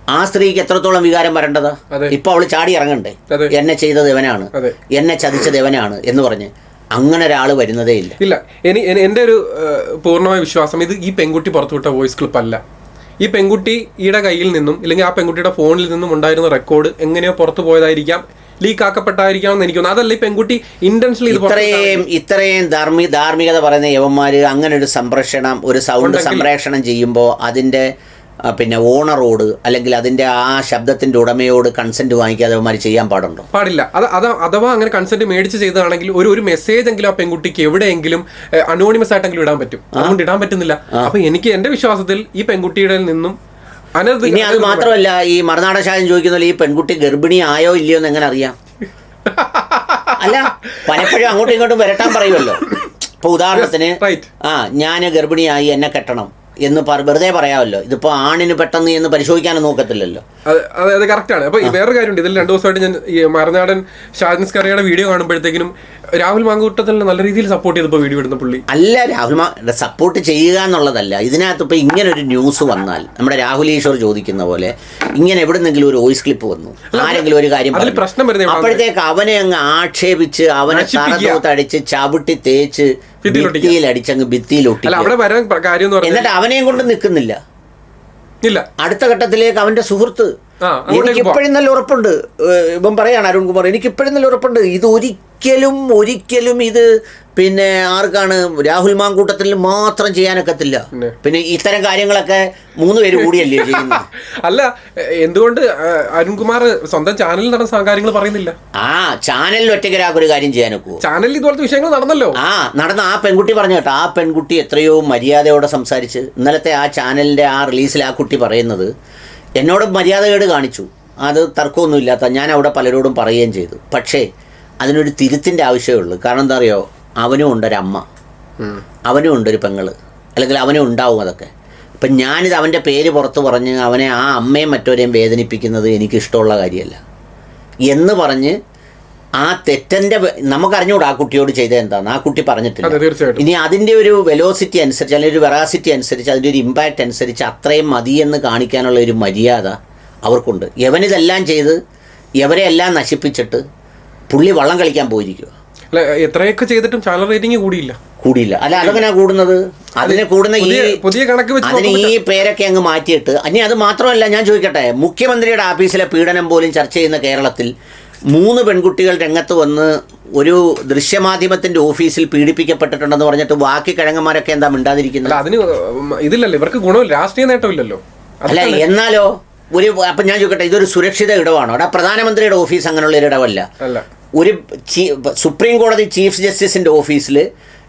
ആ സ്ത്രീക്ക് എത്രത്തോളം വികാരം വരേണ്ടതാ. ഇപ്പൊ അവൾ ചാടി ഇറങ്ങണ്ടേ. എന്നെ ചെയ്തത് ഇവനാണ്. എന്നെ ചതിച്ചത് ഇവനാണ് എന്ന് പറഞ്ഞ് അങ്ങനെ ഒരാൾ വരുന്നതേ ഇല്ല. ഇല്ല. എനി- എന്റെ ഒരു പൂർണമായ വിശ്വാസം ഇത് ഈ പെൺകുട്ടി പുറത്തുവിട്ട വോയിസ് ക്ലിപ്പ് അല്ല ഈ പെൺകുട്ടിയുടെ കയ്യിൽ നിന്നും ഇല്ലെങ്കിൽ ആ പെൺകുട്ടിയുടെ ഫോണിൽ നിന്നും ഉണ്ടായിരുന്ന റെക്കോർഡ് എങ്ങനെയോ പുറത്തു പോയതായിരിക്കാം. ലീക്ക് ആക്കപ്പെട്ടായിരിക്കാം എന്ന് എനിക്ക് തോന്നുന്നു അതല്ല ഈ പെൺകുട്ടി ഇന്റൻഷനലി പുറത്ത് ഇത്രയും ഇത്രയും ധാർമ്മി ധാർമ്മികത പറയുന്ന യവന്മാര് അങ്ങനെ ഒരു സംപ്രേഷണം ഒരു സൗണ്ട് സംപ്രേഷണം ചെയ്യുമ്പോൾ അതിന്റെ പിന്നെ ഓണറോട് അല്ലെങ്കിൽ അതിന്റെ ആ ശബ്ദത്തിന്റെ ഉടമയോട് കൺസെന്റ് വാങ്ങിക്കാതെ അവന്മാർ ചെയ്യാൻ പാടുണ്ടോ? പാടില്ല. അത് അത് അഥവാ അങ്ങനെ കൺസെന്റ് മേടിച്ച് ചെയ്തതാണെങ്കിൽ ഒരു ഒരു മെസ്സേജ് എങ്കിലും ആ പെൺകുട്ടിക്ക് എവിടെയെങ്കിലും അനോണിമസ് ആയിട്ടെങ്കിലും ഇടാൻ പറ്റും. അതുകൊണ്ട് ഇടാൻ പറ്റുന്നില്ല. അപ്പൊ എനിക്ക് എന്റെ വിശ്വാസത്തിൽ ഈ പെൺകുട്ടിയുടെ നിന്നും ഇനി അത് മാത്രമല്ല ഈ മറുനാടൻ ശാലൻ ചോദിക്കുന്ന ഈ പെൺകുട്ടി ഗർഭിണി ആയോ ഇല്ലയോ എന്ന് എങ്ങനെ അറിയാം? അല്ല പലപ്പോഴും അങ്ങോട്ടും ഇങ്ങോട്ടും വരട്ടാൻ പറയുമല്ലോ. ഇപ്പൊ ഉദാഹരണത്തിന് ആ ഞാൻ ഗർഭിണിയായി എന്നെ കെട്ടണം. എന്ന് വെറുതെ പറയാമല്ലോ. ഇതിപ്പോൾ ആണിന് പെട്ടെന്ന് എന്ന് പരിശോധിക്കാനും നോക്കത്തില്ലല്ലോ. അതെ അത് കറക്റ്റാണ് കറക്റ്റ് ആണ്. അപ്പൊ വേറെ വേറൊരു കാര്യമുണ്ട്. ഇതിൽ രണ്ടു ദിവസമായിട്ട് ഞാൻ ഈ മറുനാടൻ ഷാജൻസ് കറിയുടെ വീഡിയോ കാണുമ്പോഴത്തേക്കിനും രാഹുൽ മാങ്കൂട്ടത്തിന് നല്ല രീതിയിൽ സപ്പോർട്ട് ചെയ്തപ്പോ വീഡിയോ ഇടുന്ന പുള്ളി. അല്ല രാഹുൽ സപ്പോർട്ട് ചെയ്യുക എന്നുള്ളതല്ല. ഇതിനകത്ത് ഇപ്പോൾ ഇങ്ങനെ ഒരു ന്യൂസ് വന്നാൽ നമ്മുടെ രാഹുൽ ഈശ്വർ ചോദിക്കുന്ന പോലെ ഇങ്ങനെ എവിടെന്നെങ്കിലും ഒരു വോയിസ് ക്ലിപ്പ് വന്നു. ആരെങ്കിലും ഒരു കാര്യം അപ്പോഴത്തേക്ക് അവനെ അങ്ങ് ആക്ഷേപിച്ച് അവനെ തടിച്ച് ചവിട്ടി തേച്ച്. ഭിത്തിയിൽ അടിച്ചങ്ങ് ഭിത്തിയിൽ അല്ല അവിടെ വരാൻ പ്ര- കാര്യം എന്നിട്ട് അവനെയും കൊണ്ട് നിൽക്കുന്നില്ല. ഇല്ല. അടുത്ത ഘട്ടത്തിലേക്ക് അവന്റെ സുഹൃത്ത് എനിക്ക് ഇപ്പോഴും നല്ല ഉറപ്പുണ്ട്. ഇപ്പം പറയാണ് അരുൺകുമാർ എനിക്ക് ഇപ്പോഴും നല്ല ഉറപ്പുണ്ട്. ഇത് ഒരിക്കലും ഒരിക്കലും ഇത് പിന്നെ ആർക്കാണ് രാഹുൽ മാങ്കൂട്ടത്തിൽ മാത്രം ചെയ്യാനൊക്കത്തില്ല. പിന്നെ? ഇത്തരം കാര്യങ്ങളൊക്കെ മൂന്ന് പേര് കൂടിയല്ലേ ചെയ്യുന്നത്? അല്ല എന്തുകൊണ്ട് അരുൺകുമാർ സ്വന്തം ചാനലിൽ നടന്ന കാര്യങ്ങൾ പറയുന്നില്ല? ആ ചാനലിൽ ഒറ്റയ്ക്കൊരാൾക്ക് ഒരു കാര്യം ചെയ്യാനൊക്കുവോ ചാനലിൽ ഇതുപോലത്തെ വിഷയങ്ങൾ നടന്നല്ലോ. ആ നടന്ന ആ പെൺകുട്ടി പറഞ്ഞു കേട്ടോ. ആ പെൺകുട്ടി എത്രയോ മര്യാദയോടെ സംസാരിച്ച് ഇന്നലത്തെ ആ ചാനലിന്റെ ആ റിലീസിൽ ആ കുട്ടി പറയുന്നത് എന്നോട് മര്യാദകേട് കാണിച്ചു. അത് തർക്കമൊന്നുമില്ലാത്ത ഞാൻ അവിടെ പലരോടും പറയുകയും ചെയ്തു. പക്ഷേ അതിനൊരു തിരുത്തിന്റെ ആവശ്യമേ ഉള്ളൂ. കാരണം എന്താ അറിയോ? അവനും ഉണ്ടൊരമ്മ അവനും ഉണ്ടൊരു പെങ്ങൾ. അല്ലെങ്കിൽ അവനും ഉണ്ടാവും അതൊക്കെ. അപ്പം ഞാനിത് അവന്റെ പേര് പുറത്ത് പറഞ്ഞ് അവനെ ആ അമ്മയും മറ്റവരെയും വേദനിപ്പിക്കുന്നത് എനിക്ക് ഇഷ്ടമുള്ള കാര്യമല്ല. എന്ന് പറഞ്ഞ് ആ തെറ്റന്റെ നമുക്കറിഞ്ഞൂടാ ആ കുട്ടിയോട് ചെയ്ത എന്താന്ന്. ആ കുട്ടി പറഞ്ഞിട്ടില്ല. ഇനി അതിന്റെ ഒരു വെലോസിറ്റി അനുസരിച്ച് അല്ലെങ്കിൽ ഒരു വെറാസിറ്റി അനുസരിച്ച് അതിന്റെ ഒരു ഇമ്പാക്റ്റ് അനുസരിച്ച് അത്രയും എന്ന് കാണിക്കാനുള്ള ഒരു മര്യാദ അവർക്കുണ്ട്. യവനിതെല്ലാം ചെയ്ത് ഇവരെ എല്ലാം നശിപ്പിച്ചിട്ട് പുള്ളി വള്ളം കളിക്കാൻ പോയിരിക്കുക അല്ല എത്രയൊക്കെ ചെയ്തിട്ടും ചാനൽ റേറ്റിംഗ് കൂടിയില്ല. കൂടിയില്ല. അല്ല അതെങ്ങനെ കൂടുന്നത്? അതിന് കൂടുന്ന ഈ പുതിയ പുതിയ കണക്ക് വെച്ച് അതിന് ഈ പേരൊക്കെ അങ്ങ് മാറ്റിയിട്ട് ഇനി അത് മാത്രമല്ല ഞാൻ ചോദിക്കട്ടെ മുഖ്യമന്ത്രിയുടെ ഓഫീസിലെ പീഡനം പോലും ചർച്ച ചെയ്യുന്ന കേരളത്തിൽ മൂന്ന് പെൺകുട്ടികൾ രംഗത്ത് വന്ന് ഒരു ദൃശ്യമാധ്യമത്തിന്റെ ഓഫീസിൽ പീഡിപ്പിക്കപ്പെട്ടിട്ടുണ്ടെന്ന് പറഞ്ഞിട്ട് ബാക്കി കിഴങ്ങന്മാരൊക്കെ എന്താ മിണ്ടാതിരിക്കുന്നത്? അതിന് ഇതില്ലല്ലോ ഇവർക്ക് ഗുണമില്ല രാഷ്ട്രീയ നേട്ടമില്ലല്ലോ. അല്ല എന്നാലോ ഒരു അപ്പൊ ഞാൻ ചോദിക്കട്ടെ ഇതൊരു സുരക്ഷിത ഇടവാണോ അവിടെ പ്രധാനമന്ത്രിയുടെ ഓഫീസ് അങ്ങനെയുള്ള ഒരു ഇടവല്ല ഒരു സുപ്രീം കോടതി ചീഫ് ജസ്റ്റിസിന്റെ ഓഫീസിൽ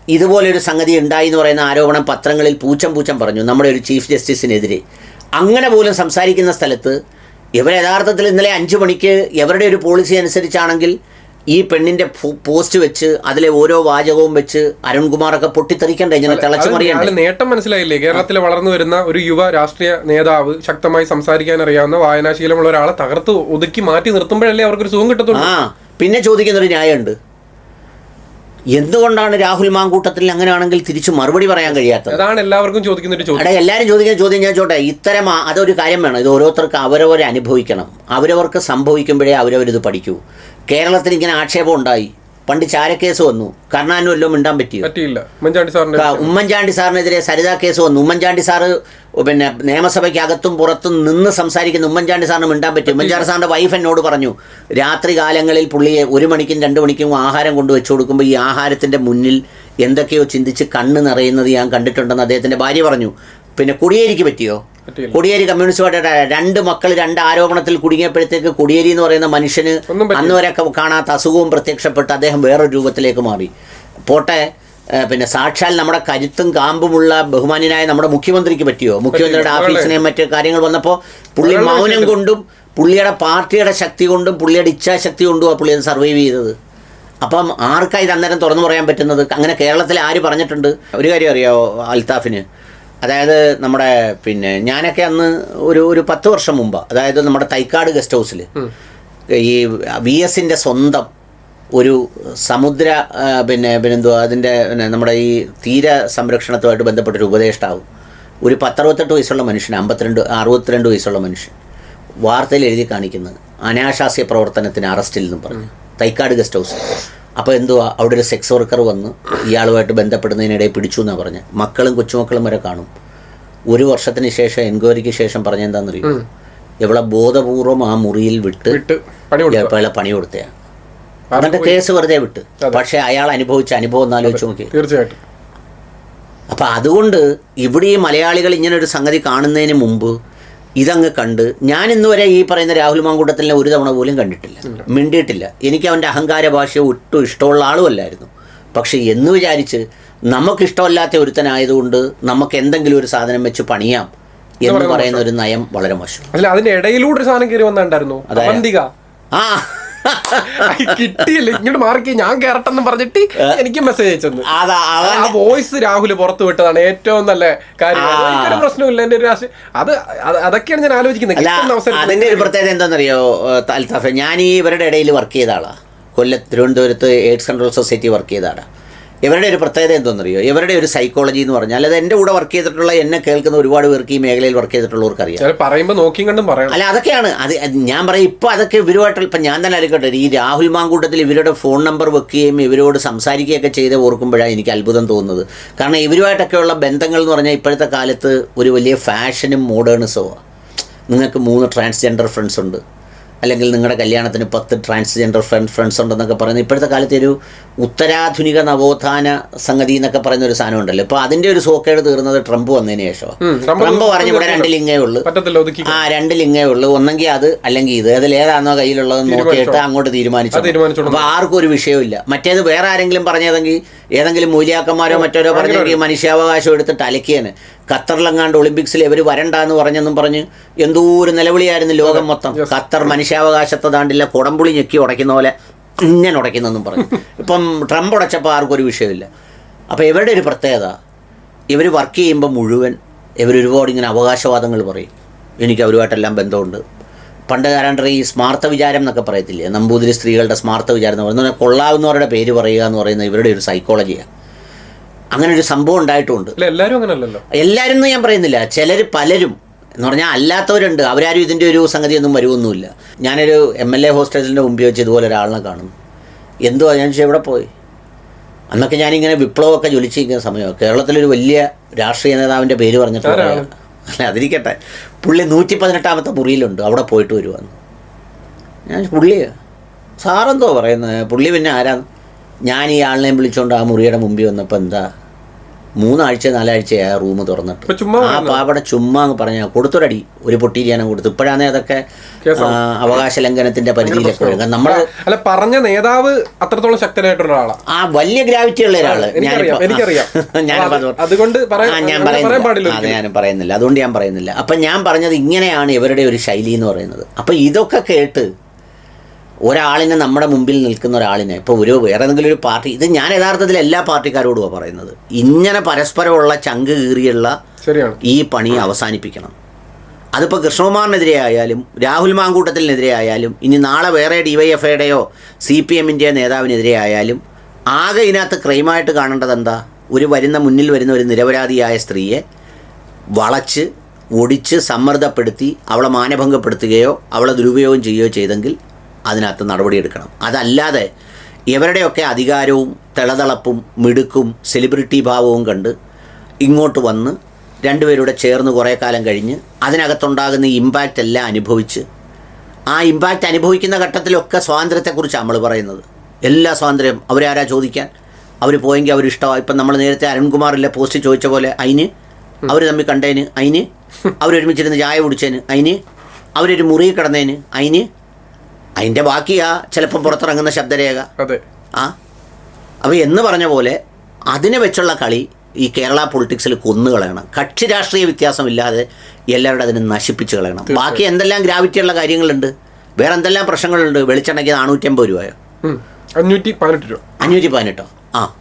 ഇതുപോലൊരു സംഗതി ഉണ്ടായി എന്ന് പറയുന്ന ആരോപണം പത്രങ്ങളിൽ പൂച്ചം പൂച്ചം പറഞ്ഞു നമ്മുടെ ഒരു ചീഫ് ജസ്റ്റിസിനെതിരെ. അങ്ങനെ പോലും സംസാരിക്കുന്ന സ്ഥലത്ത് ഇവർ യഥാർത്ഥത്തിൽ ഇന്നലെ അഞ്ച് മണിക്ക് ഇവരുടെ ഒരു പോളിസി അനുസരിച്ചാണെങ്കിൽ ഈ പെണ്ണിന്റെ പോസ്റ്റ് വെച്ച് അതിലെ ഓരോ വാചകവും വെച്ച് അരുൺകുമാറൊക്കെ പൊട്ടിത്തെറിക്കണ്ടേ? ഇങ്ങനെ തിളച്ചു അത് മറിയണ്ടേ? അയാൾ നേട്ടം മനസ്സിലായില്ലേ? കേരളത്തിൽ വളർന്നു വരുന്ന ഒരു യുവ രാഷ്ട്രീയ നേതാവ് ശക്തമായി സംസാരിക്കാൻ അറിയാവുന്ന വായനാശീലമുള്ള ഒരാളെ തകർത്ത് ഒതുക്കി മാറ്റി നിർത്തുമ്പോഴല്ലേ അവർക്ക് ഒരു സുഖം കിട്ടത്തുള്ളൂ? ആ പിന്നെ ചോദിക്കുന്നൊരു ന്യായമുണ്ട്. എന്തുകൊണ്ടാണ് രാഹുൽ മാങ്കൂട്ടത്തിൽ അങ്ങനെയാണെങ്കിൽ തിരിച്ചു മറുപടി പറയാൻ കഴിയാത്തത്? അതാണ് എല്ലാവർക്കും ചോദിക്കുന്ന ഒരു ചോദ്യം. എല്ലാവരും ചോദിക്കുന്ന ചോദ്യം ഞാൻ ചോട്ടെ ഇത്തരം അതൊരു കാര്യം വേണം. ഇത് ഓരോരുത്തർക്ക് അവരവരെ അനുഭവിക്കണം. അവരവർക്ക് സംഭവിക്കുമ്പോഴേ അവരവരിത് പഠിക്കൂ. കേരളത്തിൽ ഇങ്ങനെ ആക്ഷേപം ഉണ്ടായി. പണ്ട് ചാരക്കേസ് വന്നു. കർണാനും എല്ലാം മിണ്ടാൻ പറ്റിയോ? പറ്റിയില്ല. ഉമ്മൻചാണ്ടി സാറിനെതിരെ സരിതാ കേസ് വന്നു. ഉമ്മൻചാണ്ടി സാറ് പിന്നെ നിയമസഭയ്ക്ക് അകത്തും പുറത്തും നിന്ന് സംസാരിക്കുന്ന ഉമ്മൻചാണ്ടി സാറിന് മിണ്ടാൻ പറ്റും ഉമ്മൻചാണ്ടി സാറിന്റെ വൈഫ് എന്നോട് പറഞ്ഞു രാത്രി കാലങ്ങളിൽ പുള്ളിയെ ഒരു മണിക്കും രണ്ട് മണിക്കും ആഹാരം കൊണ്ട് വെച്ചു കൊടുക്കുമ്പോൾ ഈ ആഹാരത്തിന്റെ മുന്നിൽ എന്തൊക്കെയോ ചിന്തിച്ച് കണ്ണ് നിറയുന്നത് ഞാൻ കണ്ടിട്ടുണ്ടെന്ന് അദ്ദേഹത്തിന്റെ ഭാര്യ പറഞ്ഞു. പിന്നെ കുടിയേരിക്ക് പറ്റിയോ. കൊടിയേരി കമ്മ്യൂണിസ്റ്റ് പാർട്ടിയുടെ രണ്ട് മക്കൾ രണ്ട് ആരോപണത്തിൽ കുടുങ്ങിയപ്പോഴത്തേക്ക് കൊടിയേരി എന്ന് പറയുന്ന മനുഷ്യന് ഒന്നും അന്ന് വരെ കാണാത്ത അസുഖവും പ്രത്യക്ഷപ്പെട്ട് അദ്ദേഹം വേറൊരു രൂപത്തിലേക്ക് മാറി. പോട്ടെ പിന്നെ സാക്ഷാൽ നമ്മുടെ കരുത്തും കാമ്പുമുള്ള ബഹുമാന്യനായ നമ്മുടെ മുഖ്യമന്ത്രിക്ക് പറ്റിയോ? മുഖ്യമന്ത്രിയുടെ. ഓഫീസിനെയും മറ്റ് കാര്യങ്ങൾ വന്നപ്പോൾ പുള്ളി മൗനം കൊണ്ടും പുള്ളിയുടെ പാർട്ടിയുടെ ശക്തി കൊണ്ടും പുള്ളിയുടെ ഇച്ഛാശക്തി കൊണ്ടും ആ പുള്ളി അത് സർവൈവ് ചെയ്തത്. അപ്പം ആർക്കായി ഇത് അന്നേരം തുറന്നു പറയാൻ പറ്റുന്നത്? അങ്ങനെ കേരളത്തിൽ ആര് പറഞ്ഞിട്ടുണ്ട്? ഒരു കാര്യം അറിയാമോ അൽത്താഫിന്? അതായത് നമ്മുടെ പിന്നെ ഞാനൊക്കെ അന്ന് ഒരു ഒരു പത്ത് വർഷം മുമ്പ് അതായത് നമ്മുടെ തൈക്കാട് ഗസ്റ്റ് ഹൗസിൽ ഈ വി എസിന്റെ സ്വന്തം ഒരു സമുദ്ര പിന്നെ പിന്നെ പിന്നെന്തുവാ അതിന്റെ പിന്നെ നമ്മുടെ ഈ തീര സംരക്ഷണത്തുമായിട്ട് ബന്ധപ്പെട്ടൊരു ഉപദേഷ്ടാവ് ഒരു പത്തറുപത്തെട്ട് വയസ്സുള്ള മനുഷ്യൻ അമ്പത്തിരണ്ട് അറുപത്തിരണ്ട് വയസ്സുള്ള മനുഷ്യൻ വാർത്തയിൽ എഴുതി കാണിക്കുന്നത് അനാശാസ്യ പ്രവർത്തനത്തിന് അറസ്റ്റിൽ നിന്നും പറഞ്ഞു. തൈക്കാട് ഗസ്റ്റ് ഹൗസ് അപ്പോൾ എന്തുവാ? അവിടെ ഒരു സെക്സ് വർക്കർ വന്ന് ഇയാളുമായിട്ട് ബന്ധപ്പെടുന്നതിനിടെ പിടിച്ചു എന്നാണ് പറഞ്ഞത് മക്കളും കൊച്ചുമക്കളും വരെ കാണും. ഒരു വർഷത്തിന് ശേഷം എൻക്വയറിക്ക് ശേഷം പറഞ്ഞെന്താണെന്നറിയോ ഇവളെ ബോധപൂർവം ആ മുറിയിൽ വിട്ട് വിട്ട് പണി കൊടുത്തു ഇയാളെ പണി കൊടുത്തയാണ് എന്നിട്ട് കേസ് വെറുതെ വിട്ട്. പക്ഷെ അയാൾ അനുഭവിച്ച അനുഭവം ഒന്ന് ആലോചിച്ച് നോക്കി തീർച്ചയായിട്ടും. അപ്പൊ അതുകൊണ്ട് ഇവിടെ ഈ മലയാളികൾ ഇങ്ങനെ ഒരു സംഗതി കാണുന്നതിന് മുമ്പ് ഇതങ്ങ് കണ്ട് ഞാൻ ഇന്ന് വരെ ഈ പറയുന്ന രാഹുൽ മാങ്കൂട്ടത്തിനെ ഒരു തവണ പോലും കണ്ടിട്ടില്ല. മിണ്ടിയിട്ടില്ല. എനിക്ക് അവന്റെ അഹങ്കാര ഭാഷ ഒട്ടും ഇഷ്ടമുള്ള ആളുമല്ലായിരുന്നു. പക്ഷെ എന്ന് വിചാരിച്ച് നമുക്കിഷ്ടമല്ലാത്ത ഒരുത്തനായതുകൊണ്ട് നമുക്ക് എന്തെങ്കിലും ഒരു സാധനം വെച്ച് പണിയാം എന്ന് പറയുന്ന ഒരു നയം വളരെ മോശം അല്ല അതിന്റെ ഇടയിലൂടെ ഒരു സാധനം കയറി വന്നിട്ടുണ്ടായിരുന്നു. ആ കിട്ടിയില്ല ഇങ്ങോട്ട് മാറിക്ക് ഞാൻ കേറട്ടെന്ന് പറഞ്ഞിട്ട് എനിക്ക് മെസ്സേജ് അയച്ചെന്ന്. ആ വോയിസ് രാഹുൽ പുറത്തു വിട്ടതാണ് ഏറ്റവും നല്ല കാര്യം. പ്രശ്നമില്ല എന്റെ ഒരു അത് അത് അതൊക്കെയാണ് ഞാൻ ആലോചിക്കുന്നത്. അതിന്റെ ഒരു പ്രത്യേകത എന്താണെന്നറിയോ അൽത്താഫെ ഞാൻ ഈ ഇവരുടെ ഇടയിൽ വർക്ക് ചെയ്ത ആളാ. കൊല്ലം തിരുവനന്തപുരത്ത് എയ്ഡ്സ് കൺട്രോൾ സൊസൈറ്റി വർക്ക് ചെയ്ത ആളാ. ഇവരുടെ ഒരു പ്രത്യേകത എന്താണെന്നറിയോ ഇവരുടെ ഒരു സൈക്കോളജി എന്ന് പറഞ്ഞാൽ അത് എന്റെ കൂടെ വർക്ക് ചെയ്തിട്ടുള്ള എന്നെ കേൾക്കുന്ന ഒരുപാട് പേർക്ക് ഈ മേഖലയിൽ വർക്ക് ചെയ്തിട്ടുള്ളവർക്ക് അറിയാം ചില പറയുമ്പോ നോക്കിയും കണ്ടും പറയാം അല്ല അതൊക്കെയാണ്. അത് അത് ഞാൻ പറയും ഇപ്പൊ അതൊക്കെ ഇവരുമായിട്ട് ഇപ്പം ഞാൻ തന്നെ അറിയിക്കട്ടെ ഈ രാഹുൽ മാങ്കൂട്ടത്തിൽ ഇവരുടെ ഫോൺ നമ്പർ വെക്കുകയും ഇവരോട് സംസാരിക്കുകയൊക്കെ ചെയ്ത് ഓർക്കുമ്പോഴാണ് എനിക്ക് അത്ഭുതം തോന്നുന്നത്. കാരണം ഇവരുമായിട്ടൊക്കെയുള്ള ബന്ധങ്ങൾ എന്ന് പറഞ്ഞാൽ ഇപ്പോഴത്തെ കാലത്ത് ഒരു വലിയ ഫാഷനും മോഡേൺസോ നിങ്ങൾക്ക് മൂന്ന് ട്രാൻസ്ജെൻഡർ ഫ്രണ്ട്സ് ഉണ്ട്. അല്ലെങ്കിൽ നിങ്ങളുടെ കല്യാണത്തിന് പത്ത് ട്രാൻസ്ജെൻഡർ ഫ്രണ്ട് ഫ്രണ്ട്സ് ഉണ്ടെന്നൊക്കെ പറയുന്നത് ഇപ്പോഴത്തെ കാലത്തെ ഒരു ഉത്തരാധുനിക നവോത്ഥാന സംഗതി എന്നൊക്കെ പറയുന്ന ഒരു സാധനം ഉണ്ടല്ലോ ഇപ്പൊ അതിന്റെ ഒരു സോക്കേട് തീർന്നത് ട്രംപ് വന്നതിന് ശേഷമാണ് ഉം, ട്രംപ് പറഞ്ഞു ഇവിടെ രണ്ട് ലിംഗേ ഉള്ളൂ. ആ രണ്ട് ലിംഗേ ഉള്ളൂ ഒന്നെങ്കിൽ അത് അല്ലെങ്കിൽ ഇത്. അതിൽ ഏതാണോ കയ്യിലുള്ളത് നോക്കിയിട്ട് അങ്ങോട്ട് തീരുമാനിച്ചു. അപ്പൊ ആർക്കും ഒരു വിഷയമില്ല മറ്റേത് വേറെ ആരെങ്കിലും പറഞ്ഞതെങ്കിൽ ഏതെങ്കിലും മൂല്യാക്കന്മാരോ മറ്റോരോ പറഞ്ഞെങ്കിൽ മനുഷ്യാവകാശം എടുത്തിട്ട് അലക്കിയാണ് ഖത്തറിലെങ്ങാണ്ട് ഒളിമ്പിക്സിൽ ഇവർ വരണ്ടെന്ന് പറഞ്ഞെന്നും പറഞ്ഞ് എന്തോ ഒരു നിലവിളിയായിരുന്നു ലോകം മൊത്തം. ഖത്തർ മനുഷ്യാവകാശത്തെ താണ്ടില്ല കുടംപുളി ഞെക്കി ഉടയ്ക്കുന്ന പോലെ. ഇങ്ങനെ ഉടയ്ക്കുന്നെന്നും പറഞ്ഞു. ഇപ്പം ട്രംപ് ഉടച്ചപ്പോൾ ആർക്കും ഒരു വിഷയമില്ല അപ്പോൾ ഇവരുടെ ഒരു പ്രത്യേകത ഇവർ വർക്ക് ചെയ്യുമ്പോൾ മുഴുവൻ ഇവർ ഒരുപാട് ഇങ്ങനെ അവകാശവാദങ്ങൾ പറയും. എനിക്ക് അവരുമായിട്ടെല്ലാം ബന്ധമുണ്ട്. പണ്ട് കാരാണ്ട് ഈ സ്മാർത്ഥ വിചാരം എന്നൊക്കെ പറയത്തില്ലേ? നമ്പൂതിരി സ്ത്രീകളുടെ സ്മാർത്ഥ വിചാരം എന്ന് പറയുന്നത് കൊള്ളാവുന്നവരുടെ പേര് പറയുക എന്ന് പറയുന്നത് ഇവരുടെ ഒരു സൈക്കോളജിയാണ് അങ്ങനെ ഒരു സംഭവം ഉണ്ടായിട്ടുമുണ്ട് എല്ലാവരും എല്ലാരും അങ്ങനല്ലല്ലോ. എല്ലാവരും ഞാൻ പറയുന്നില്ല. ചിലർ പലരും എന്ന് പറഞ്ഞാൽ അല്ലാത്തവരുണ്ട്. അവരാരും ഇതിന്റെ ഒരു സംഗതിയൊന്നും വരുമൊന്നുമില്ല ഞാനൊരു എം എൽ എ ഹോസ്റ്റലിന്റെ മുമ്പ് വെച്ച് ഇതുപോലെ ഒരാളിനെ കാണുന്നു. എന്തുവാ? ഞാൻ ചോദിച്ചാൽ എവിടെ പോയി? അന്നൊക്കെ ഞാനിങ്ങനെ വിപ്ലവമൊക്കെ ജ്വലിച്ചിരിക്കുന്ന സമയമാണ് കേരളത്തിലൊരു വലിയ രാഷ്ട്രീയ നേതാവിന്റെ പേര് പറഞ്ഞിട്ട് അല്ല അതിരിക്കട്ടെ. പുള്ളി നൂറ്റി പതിനെട്ടാമത്തെ മുറിയിലുണ്ട്. അവിടെ പോയിട്ട് വരുവാന്ന്. ഞാൻ പുള്ളിയാ സാറെന്തോ പറയുന്നത് പുള്ളി പിന്നെ ആരാ? ഞാൻ ഈ ആളിനെയും വിളിച്ചുകൊണ്ട് ആ മുറിയുടെ മുമ്പിൽ വന്നപ്പോൾ എന്താ മൂന്നാഴ്ച നാലാഴ്ചയാ റൂം തുറന്നിട്ട്. ആ പാവടെ ചുമ്മാ അങ്ങ് പറഞ്ഞ കൊടുത്തൊരടി ഒരു പൊട്ടിരിയാനും കൊടുത്തു. ഇപ്പോഴാണ് അതൊക്കെ അവകാശ ലംഘനത്തിന്റെ പരിധിയിലൊക്കെ വരും നമ്മൾ അല്ല പറഞ്ഞ നേതാവ് അത്രത്തോളം ശക്തനായിട്ടുള്ള ഒരാളാണ് ആ വലിയ ഗ്രാവിറ്റി ഉള്ള ഒരാൾ എനിക്കറിയാം, എനിക്കറിയാം. ഞാനിപ്പോ അതുകൊണ്ട് പറയാൻ- ഞാൻ പറയുന്നില്ല. അത് ഞാൻ പറയുന്നില്ല. അതുകൊണ്ട് ഞാൻ പറയുന്നില്ല. അപ്പൊ ഞാൻ പറഞ്ഞത് ഇങ്ങനെയാണ് ഇവരുടെ ഒരു ശൈലി എന്ന് പറയുന്നത്. അപ്പൊ ഇതൊക്കെ കേട്ട് ഒരാളിനെ നമ്മുടെ മുമ്പിൽ നിൽക്കുന്ന ഒരാളിനെ ഇപ്പോൾ ഒരു വേറെ ഏതെങ്കിലും ഒരു പാർട്ടി ഇത് ഞാൻ യഥാർത്ഥത്തിൽ എല്ലാ പാർട്ടിക്കാരോടുമാണ് പറയുന്നത്. ഇങ്ങനെ പരസ്പരമുള്ള ചങ്ക് കീറിയുള്ള ഈ പണി അവസാനിപ്പിക്കണം. അതിപ്പോൾ കൃഷ്ണകുമാറിനെതിരെ ആയാലും രാഹുൽ മാങ്കൂട്ടത്തിനെതിരെ ആയാലും ഇനി നാളെ വേറെ ഡി വൈ എഫ്ഐയുടെയോ സി പി എമ്മിന്റെയോ നേതാവിനെതിരെ ആയാലും ആകെ ഇതിനകത്ത് ക്രൈമായിട്ട് കാണേണ്ടത് എന്താ? ഒരു വരുന്ന മുന്നിൽ വരുന്ന ഒരു നിരപരാധിയായ സ്ത്രീയെ വളച്ച് ഒടിച്ച് സമ്മർദ്ദപ്പെടുത്തി അവളെ മാനഭംഗപ്പെടുത്തുകയോ അവളെ ദുരുപയോഗം ചെയ്യുകയോ ചെയ്തെങ്കിൽ അതിനകത്ത് നടപടിയെടുക്കണം. അതല്ലാതെ ഇവരുടെയൊക്കെ അധികാരവും തിളതളപ്പും മിടുക്കും സെലിബ്രിറ്റി ഭാവവും കണ്ട് ഇങ്ങോട്ട് വന്ന് രണ്ടുപേരുടെ ചേർന്ന് കുറേ കാലം കഴിഞ്ഞ് അതിനകത്തുണ്ടാകുന്ന ഇമ്പാക്റ്റ് എല്ലാം അനുഭവിച്ച് ആ ഇമ്പാക്റ്റ് അനുഭവിക്കുന്ന ഘട്ടത്തിലൊക്കെ സ്വാതന്ത്ര്യത്തെക്കുറിച്ചാണ് നമ്മൾ പറയുന്നത്. എല്ലാ സ്വാതന്ത്ര്യം അവരാരാ ചോദിക്കാൻ? അവർ പോയെങ്കിൽ അവരിഷ്ടമാണ് ഇപ്പം നമ്മൾ നേരത്തെ അരുൺകുമാറിലെ പോസ്റ്റ് ചോദിച്ച പോലെ അതിന് അവർ തമ്മിൽ കണ്ടേന് അതിന് അവരൊരുമിച്ചിരുന്ന് ചായ കുടിച്ചതിന് അതിന് അവരൊരു മുറി കിടന്നതിന് അതിന് അതിന്റെ ബാക്കിയാ ചിലപ്പം പുറത്തിറങ്ങുന്ന ശബ്ദരേഖ. അതെ. ആ? അപ്പോൾ എന്ന് പറഞ്ഞ പോലെ അതിനെ വെച്ചുള്ള കളി ഈ കേരള പൊളിറ്റിക്സിൽ കൊന്നു കളയണം. കക്ഷി രാഷ്ട്രീയ വ്യത്യാസമില്ലാതെ എല്ലാവരുടെ അതിനെ നശിപ്പിച്ച് കളയണം. ബാക്കി എന്തെല്ലാം ഗ്രാവിറ്റി ഉള്ള കാര്യങ്ങളുണ്ട്? വേറെ എന്തെല്ലാം പ്രശ്നങ്ങളുണ്ട്? വെളിച്ചെണ്ണയ്ക്ക് നാനൂറ്റമ്പത് രൂപയോ. അഞ്ഞൂറ്റി പതിനെട്ട് രൂപ. അഞ്ഞൂറ്റി പതിനെട്ടോ? ആ.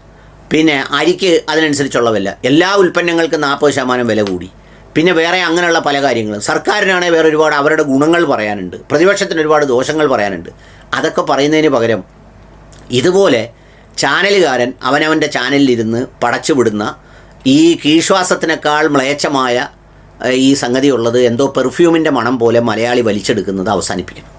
പിന്നെ അരിക്ക് അതിനനുസരിച്ചുള്ള വില. എല്ലാ ഉൽപ്പന്നങ്ങൾക്കും നാൽപ്പത് ശതമാനം വില കൂടി. പിന്നെ വേറെ അങ്ങനെയുള്ള പല കാര്യങ്ങളും. സർക്കാരിനാണെങ്കിൽ വേറെ ഒരുപാട് അവരുടെ ഗുണങ്ങൾ പറയാനുണ്ട്. പ്രതിപക്ഷത്തിന് ഒരുപാട് ദോഷങ്ങൾ പറയാനുണ്ട്. അതൊക്കെ പറയുന്നതിന് പകരം ഇതുപോലെ ചാനലുകാരൻ അവനവന്റെ ചാനലിലിരുന്ന് പടച്ചുവിടുന്ന ഈ കീഴ്ശ്വാസത്തിനേക്കാൾ മ്ലേച്ഛമായ ഈ സംഗതി ഉള്ളത് എന്തോ പെർഫ്യൂമിന്റെ മണം പോലെ മലയാളി വലിച്ചെടുക്കുന്നത് അവസാനിപ്പിക്കണം.